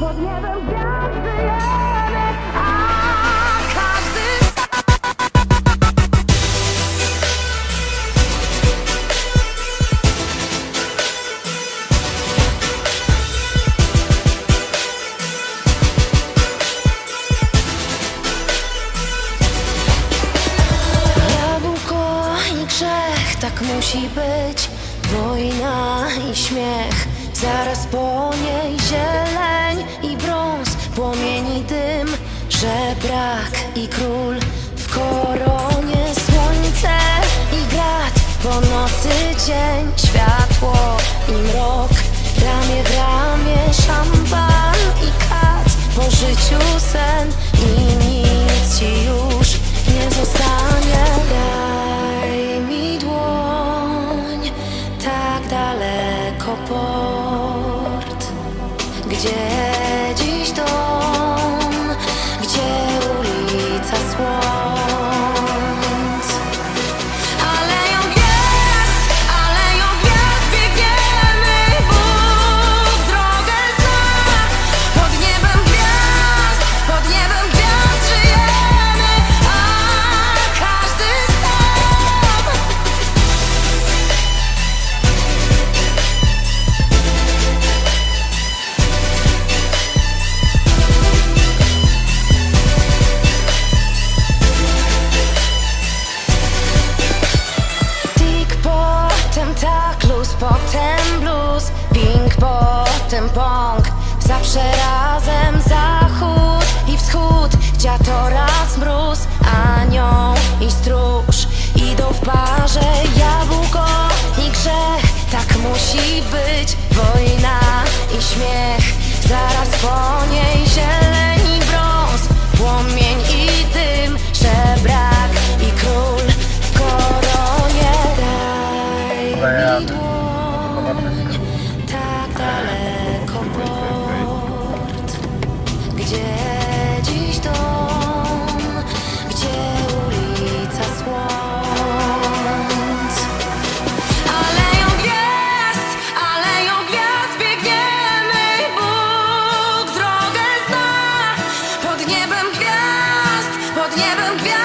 Jabłko i grzech, tak musi być. Wojna i śmiech, zaraz po niej zieleń żebrak i król W koronie słońce i grat Po nocy dzień, światło i mrok Ramię w ramię, szampan i kat Po życiu sen i nic ci już nie zostanie. Daj mi dłoń, tak daleko port Gdzie bąk Zawsze razem zachód i wschód. Dziato raz mróz, anioł i stróż. Idą w parze jabłko i grzech. Tak musi być wojna i śmiech. Zaraz po niej zieleń i brąz Płomień i dym, żebrak i król W koronie daj mi dłoń Tak daleko gdzie dziś dom, gdzie ulica słońc. Aleją gwiazd, aleją gwiazd biegniemy, Bóg drogę zna. Pod niebem gwiazd, pod niebem gwiazd.